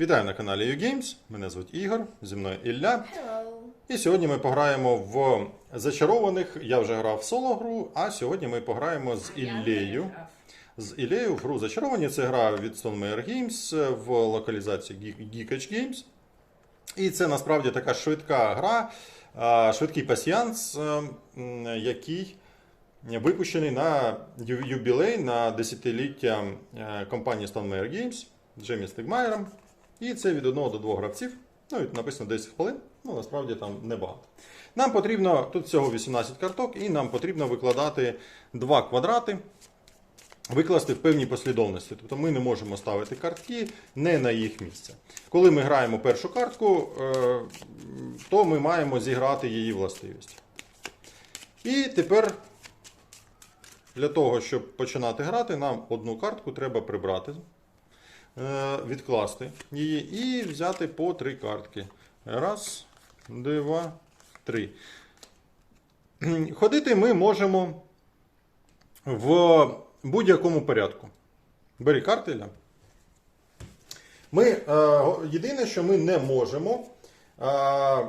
Вітаю на каналі YouGames. Мене звуть Ігор, зі мною Ілля. Hello. І сьогодні ми пограємо в зачарованих. Я вже грав в соло гру, а сьогодні ми пограємо з Іллею. З Іллею в гру зачаровані. Це гра від Stonemeyer Games в локалізації Geek- Geekage Games. І це насправді така швидка гра, швидкий пасіянс, е, який випущений на юбілей на десятиліття е, компанії Stonemeyer Games Джемі Стигмайером. І це від 1 до 2 гравців. Ну, і написано 10 хвилин, ну насправді там небагато. Нам потрібно, тут всього 18 карток, і нам потрібно викладати два квадрати, викласти в певній послідовності. Тобто ми не можемо ставити картки не на їх місце. Коли ми граємо першу картку, е, то ми маємо зіграти її властивість. І тепер для того, щоб починати грати, нам одну картку треба прибрати, відкласти її і взяти по три картки. Раз, два, три. Ходити ми можемо в будь-якому порядку. Бери карти, Ілля. Ми, е, єдине, що ми не можемо е,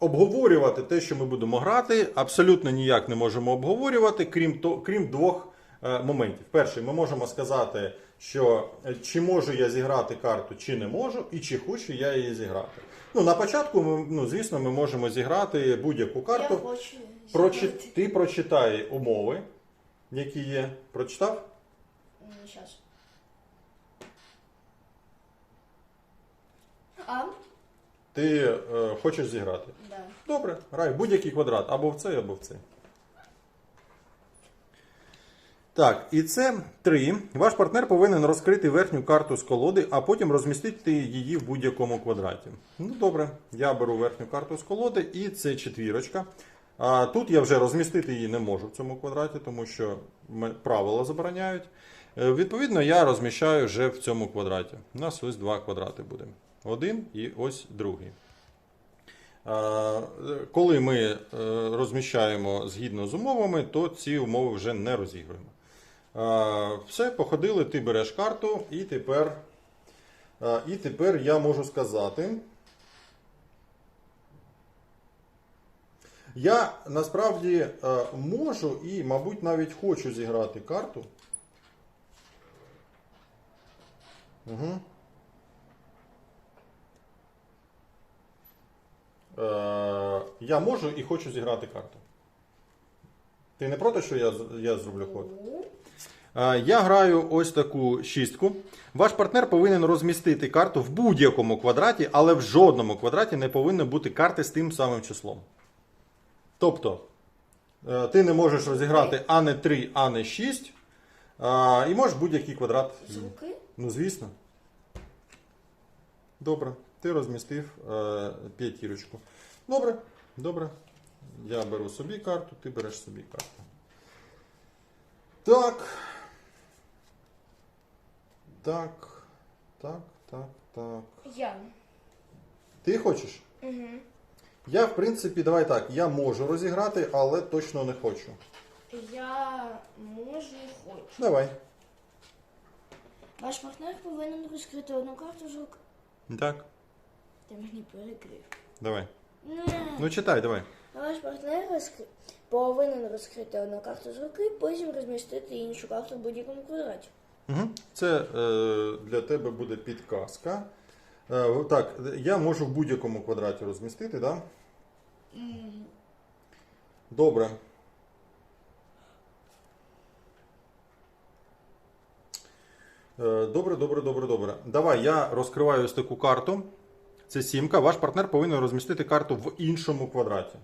обговорювати те, що ми будемо грати, абсолютно ніяк не можемо обговорювати, крім, то, крім двох е, моментів. Перший, ми можемо сказати, що е, чи можу я зіграти карту, чи не можу, і чи хочу я її зіграти. Ну, на початку, ми, ну, звісно, ми можемо зіграти будь-яку карту. Я хочу Прочи... зіграти. Ти прочитай умови, які є. Прочитав? Щас. А? Ти е, хочеш зіграти. Да. Добре, грай будь-який квадрат, або в цей, або в цей. Так, і це 3. Ваш партнер повинен розкрити верхню карту з колоди, а потім розмістити її в будь-якому квадраті. Ну, добре, я беру верхню карту з колоди, і це четвірочка. А тут я вже розмістити її не можу в цьому квадраті, тому що правила забороняють. Е, Відповідно, я розміщаю вже в цьому квадраті. У нас ось два квадрати буде. Один і ось другий. Е, Коли ми е, розміщаємо згідно з умовами, то ці умови вже не розігруємо. Все, походили, ти береш карту, і тепер, і тепер я можу сказати. Я насправді можу і, мабуть, навіть хочу зіграти карту. Угу. Я можу і хочу зіграти карту. Ти не проти, що я, я зроблю ход? Е, Я граю ось таку шістку. Ваш партнер повинен розмістити карту в будь-якому квадраті, але в жодному квадраті не повинно бути карти з тим самим числом. Тобто, е, ти не можеш розіграти а не 3, а не 6. е, І можеш будь-який квадрат. З? Ну, звісно. Добре. Ти розмістив п'ятірочку. Добре, добре. Я беру собі карту, ти береш собі карту. Так. Так. Так, так, так. Я. Ти хочеш? Угу. Я, в принципі, давай так. Я можу розіграти, але точно не хочу. Я можу і хочу. Давай. Ваш партнер повинен розкрити одну карту з рук. Так, Ти мені перекрив. давай. Не. Ну читай, давай. Ваш партнер розкри... повинен розкрити одну карту з руки, потім розмістити іншу карту в будь-якому квадраті. Це е, для тебе буде підказка. Е, так, я можу в будь-якому квадраті розмістити, так? Да? Добре. Е, Добре, добре, добре, добре. Давай я розкриваю ось таку карту. Це сімка. Ваш партнер повинен розмістити карту в іншому квадраті.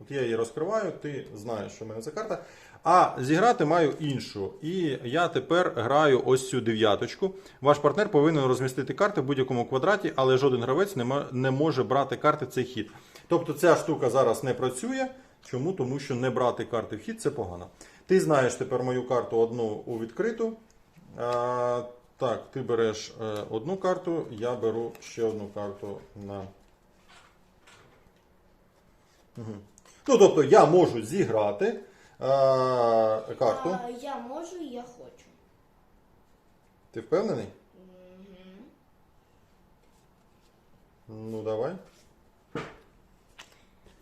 От я її розкриваю, ти знаєш, що в мене це карта. А зіграти маю іншу. І я тепер граю ось цю дев'яточку. Ваш партнер повинен розмістити карти в будь-якому квадраті, але жоден гравець не, може брати карти цей хід. Тобто ця штука зараз не працює. Чому? Тому що не брати карти в хід це погано. Ти знаєш тепер мою карту одну у відкриту. А, так, ти береш е, одну карту, я беру ще одну карту на. Ну, тобто я можу зіграти е, карту. А, я можу і я хочу. Ти впевнений? Угу. Ну давай.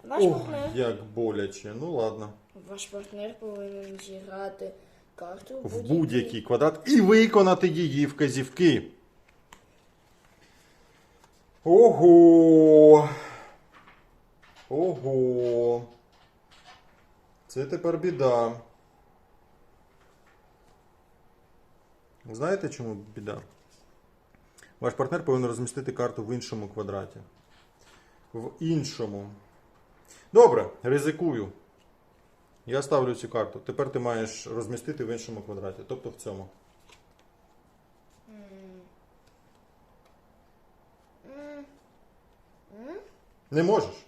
Ваш Ох, партнер, як боляче. Ну ладно. ваш партнер повинен зіграти карту В будь-який квадрат і виконати її вказівки. Ого. Ого. Це тепер біда. Знаєте, чому біда? Ваш партнер повинен розмістити карту в іншому квадраті. В іншому. Добре, ризикую. Я ставлю цю карту. Тепер ти маєш розмістити в іншому квадраті, тобто в цьому. Не можеш?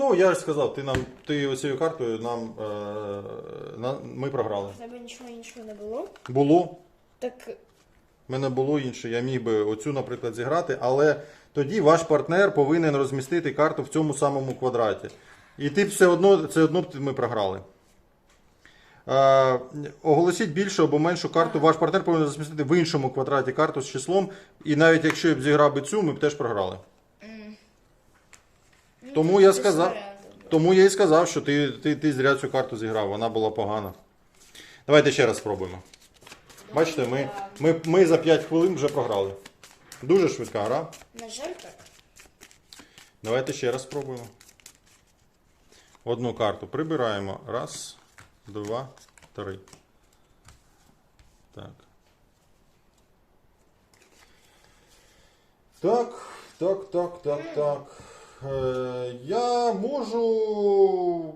Ну, я ж сказав, ти нам ти оцією картою нам е, на, ми програли. В тебе нічого іншого не було? Було. Так В мене було інше. Я міг би оцю, наприклад, зіграти, але тоді ваш партнер повинен розмістити карту в цьому самому квадраті. І ти все одно, це одно б ми програли. Е, оголосіть більшу або меншу карту. Ваш партнер повинен розмістити в іншому квадраті карту з числом. І навіть якщо я б зіграв би цю, ми б теж програли. Тому я сказав. Тому я і сказав, що ти, ти, ти зря цю карту зіграв, вона була погана. Давайте ще раз спробуємо. Бачите, ми, ми, ми за 5 хвилин вже програли. Дуже швидка гра. На жаль, так. Давайте ще раз спробуємо. Одну карту прибираємо. Раз, два, три. Так. Так, так, так, так, так. Е, я можу.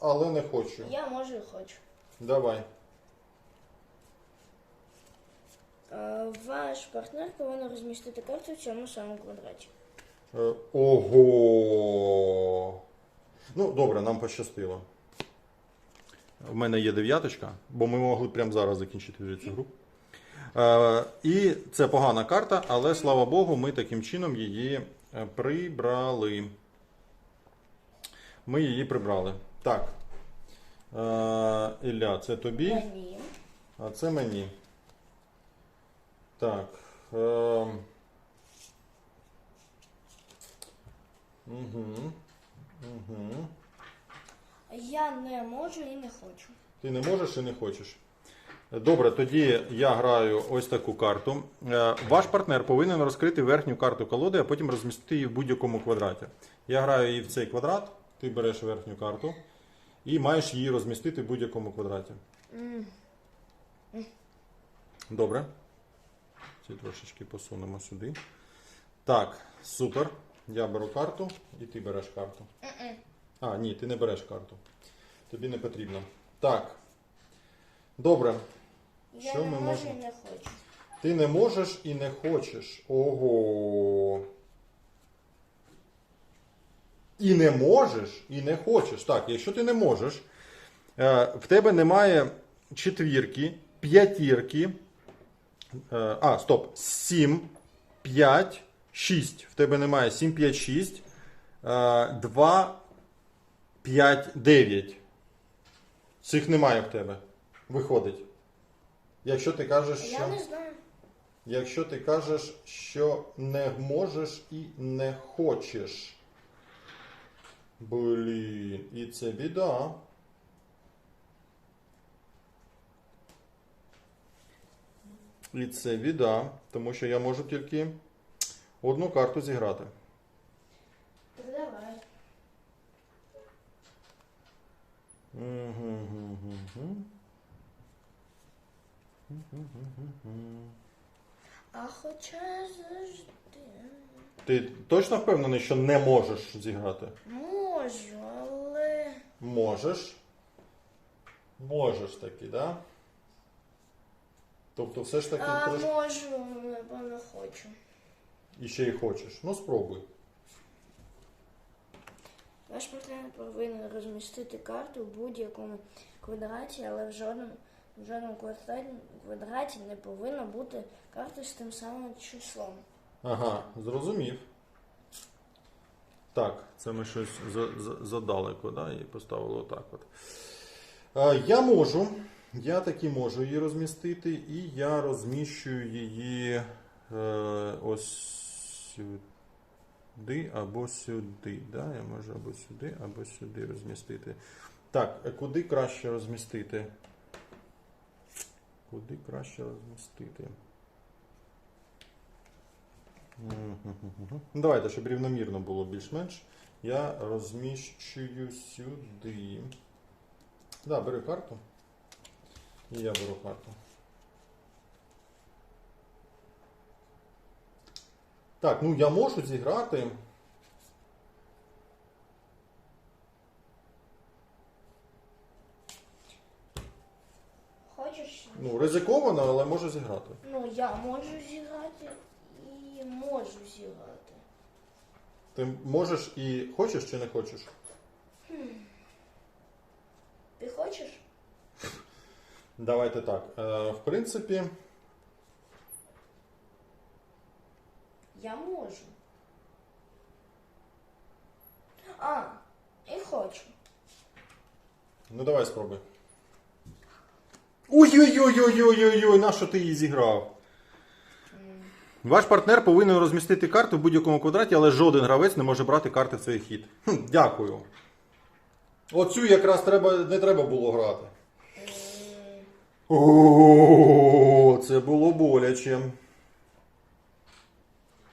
Але не хочу. Я можу і хочу. Давай. Е, Ваш партнер повинен розмістити карту в цьому самому квадраті. Е, Ого. Ну, добре, нам пощастило. У мене є дев'яточка, бо ми могли прямо зараз закінчити цю гру. Е, і це погана карта, але слава Богу, ми таким чином її е, прибрали. Ми її прибрали. Так. Е, Ілля, це тобі, а це мені. Так. Угу. Угу. Я не можу і не хочу. Ти не можеш і не хочеш. Добре, тоді я граю ось таку карту. Е, Ваш партнер повинен розкрити верхню карту колоди, а потім розмістити її в будь-якому квадраті. Я граю її в цей квадрат, ти береш верхню карту і маєш її розмістити в будь-якому квадраті. Добре. Ці трошечки посунемо сюди. Так, супер. Я беру карту і ти береш карту. А, ні, ти не береш карту. Тобі не потрібно. Так. Добре. Я Що не ми можу можемо? і не хочу. Ти не можеш і не хочеш. Ого. І не можеш, і не хочеш. Так, якщо ти не можеш, е, в тебе немає четвірки, п'ятірки. е, А, стоп. 7, 5, 6. В тебе немає 7, 5, 6. 2, 5, 9. Цих немає в тебе. Виходить. Якщо ти кажеш, що. Я не знаю. Якщо ти кажеш, що не можеш і не хочеш. Блін, і це біда. І це біда, тому що я можу тільки одну карту зіграти. Так давай. Мгм-гм-гм-гм. А хоча завжди. Ти точно впевнений, що не можеш зіграти? Можу, але. Можеш. Можеш таки, да? Тобто все ж таки А трошки можу, або не хочу. і ще й хочеш. Ну спробуй. Ваш партнер повинен розмістити карту в будь-якому квадраті, але в жодному, в жодному квадраті, не повинно бути карти з тим самим числом. Ага, зрозумів. Так, це ми щось за, за, задалеко, да, і поставили отак от. Е, я можу Я таки можу її розмістити, і я розміщую її е, ось сюди або сюди. Да? Я можу або сюди, або сюди розмістити. Так, куди краще розмістити? Куди краще розмістити? Давайте, щоб рівномірно було більш-менш. Я розміщую сюди. Да, бери карту. І я беру карту. Так, ну я можу зіграти. Хочеш? Ну, ризиковано, але можу зіграти. Ну, я можу зіграти і можу зіграти. Ти можеш і хочеш чи не хочеш? Ти хочеш? Давайте так. Е, в принципі, Я можу. А, і хочу. ну давай спробуй. Ой-ой-ой-ой-ой-ой, на що ти її зіграв? Ваш партнер повинен розмістити карту в будь-якому квадраті, але жоден гравець не може брати карти в цей хід. Хм, дякую. Оцю якраз треба, не треба було грати. О, це було боляче.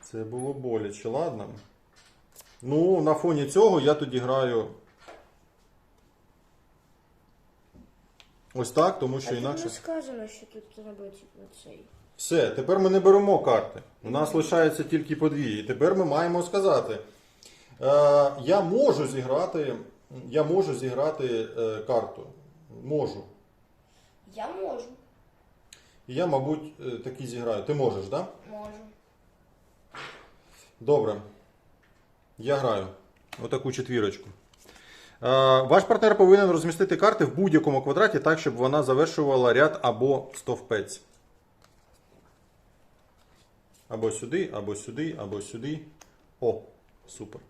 Це було боляче, ладно. Ну, на фоні цього я тоді граю. Ось так, тому що тут інакше. не сказано, що тут треба цей. Все, тепер ми не беремо карти. У нас лишається тільки по дві. І тепер ми маємо сказати. Е, я можу зіграти. Я можу зіграти е, карту. Можу. Я можу. І я, мабуть, е, таки зіграю. Ти можеш, так? Да? Можу. Добре. Я граю. Отаку четвірочку. Е, Ваш партнер повинен розмістити карти в будь-якому квадраті так, щоб вона завершувала ряд або стовпець. Або сюди, або сюди, або сюди. О, супер.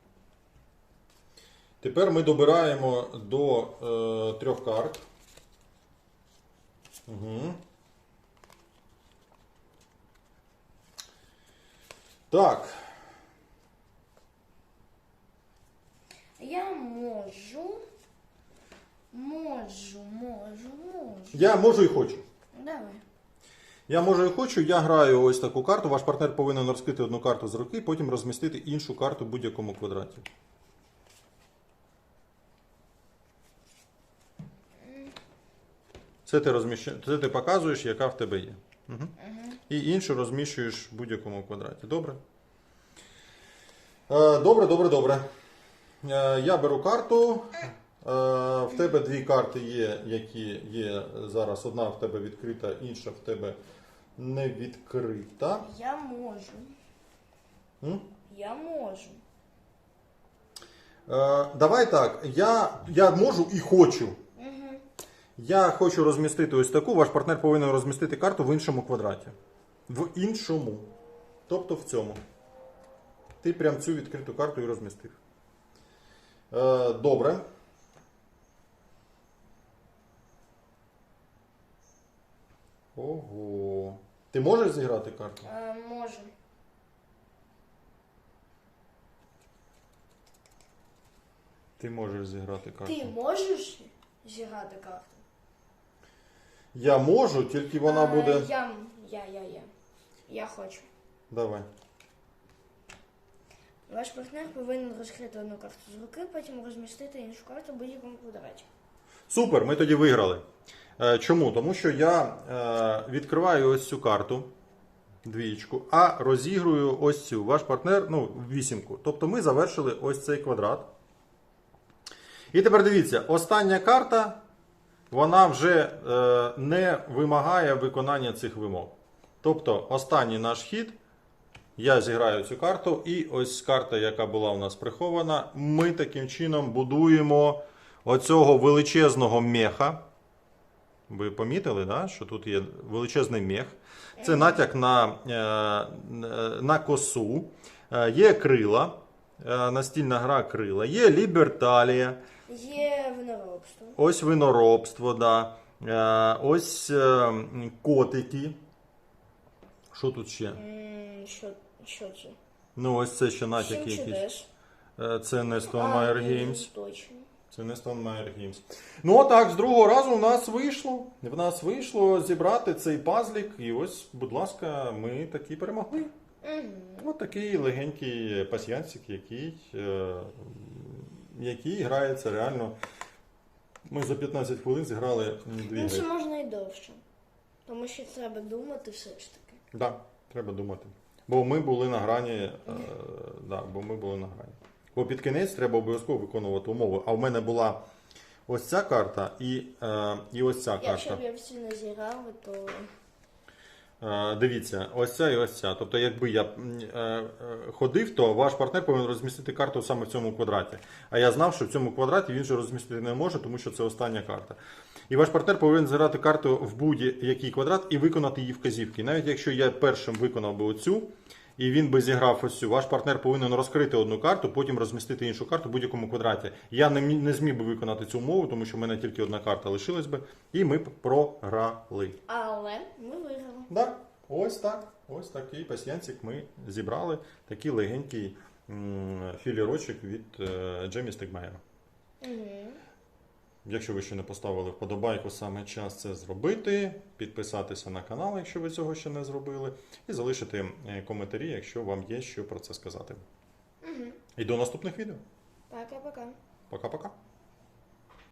Тепер ми добираємо до е, трьох карт. Угу. Так. Я можу. Можу, можу, можу. Я можу і хочу. Давай. Я можу і хочу, я граю ось таку карту. Ваш партнер повинен розкрити одну карту з руки, потім розмістити іншу карту в будь-якому квадраті. Це ти, розміщ... Це ти показуєш, яка в тебе є. Угу. І іншу розміщуєш в будь-якому квадраті. Добре? Е, добре, добре, добре. Е, я беру карту. Е, в тебе дві карти є, які є зараз. Одна в тебе відкрита, інша в тебе не відкрита. Я можу. М? Я можу. Е, давай так. Я, я можу і хочу. Угу. Я хочу розмістити ось таку. Ваш партнер повинен розмістити карту в іншому квадраті. В іншому. Тобто в цьому. Ти прям цю відкриту карту і розмістив. Е, добре. Ого. Ти можеш зіграти карту? Е, можу. Ти можеш зіграти карту. Ти можеш зіграти карту? Я можу, тільки вона Е, буде. Я, я, я, я. Я хочу. Давай. Ваш партнер повинен розкрити одну карту з руки, потім розмістити іншу карту в будь-якому квадраті. Супер, ми тоді виграли. Е, Чому? Тому що я е, відкриваю ось цю карту, двієчку, а розігрую ось цю. Ваш партнер, ну, вісімку. Тобто ми завершили ось цей квадрат. І тепер дивіться, остання карта, вона вже е, не вимагає виконання цих вимог. Тобто, останній наш хід. Я зіграю цю карту, і ось карта, яка була у нас прихована, ми таким чином будуємо оцього величезного меха. Ви помітили, да, що тут є величезний мех. Це натяк на, е, на косу. Е, Є крила, е, настільна гра крила, є ліберталія, Є виноробство. ось виноробство. Да. Е, ось е, котики. Що тут ще? Що, що це? Ну, ось це ще натяки якісь. Е, Це не ні, Games. Точно. Це не Stonemaier Games. Ну, а так, з другого разу у нас вийшло. В нас вийшло зібрати цей пазлік. І ось, будь ласка, ми такі перемогли. Мгм. Ось такий легенький пасьянсик, який, е, який грається реально. Ми за 15 хвилин зіграли дві Ну, це можна і довше. Тому що треба думати все ж таки. Да, треба думати. Бо ми були на грані. Е, да, бо ми були на грані. Бо під кінець треба обов'язково виконувати умови. А в мене була ось ця карта і, е, і ось ця Якщо карта. б я всі не зіграв, то Е, Дивіться, ось ця і ось ця. Тобто, якби я е, е, ходив, то ваш партнер повинен розмістити карту саме в цьому квадраті. А я знав, що в цьому квадраті він же розмістити не може, тому що це остання карта. І ваш партнер повинен зіграти карту в будь-який квадрат і виконати її вказівки. Навіть якщо я першим виконав би оцю, і він би зіграв ось цю, ваш партнер повинен розкрити одну карту, потім розмістити іншу карту в будь-якому квадраті. Я не, не зміг би виконати цю умову, тому що в мене тільки одна карта лишилась би, і ми б програли. але ми виграли. Да, ось так. Ось такий пасьянчик ми зібрали. Такий легенький м, філірочок від е, Джемі Стигмайера. Угу. Якщо ви ще не поставили вподобайку, саме час це зробити. Підписатися на канал, якщо ви цього ще не зробили, і залишити е, коментарі, якщо вам є що про це сказати. Угу. І до наступних відео. Пока-пока. Пока-пока.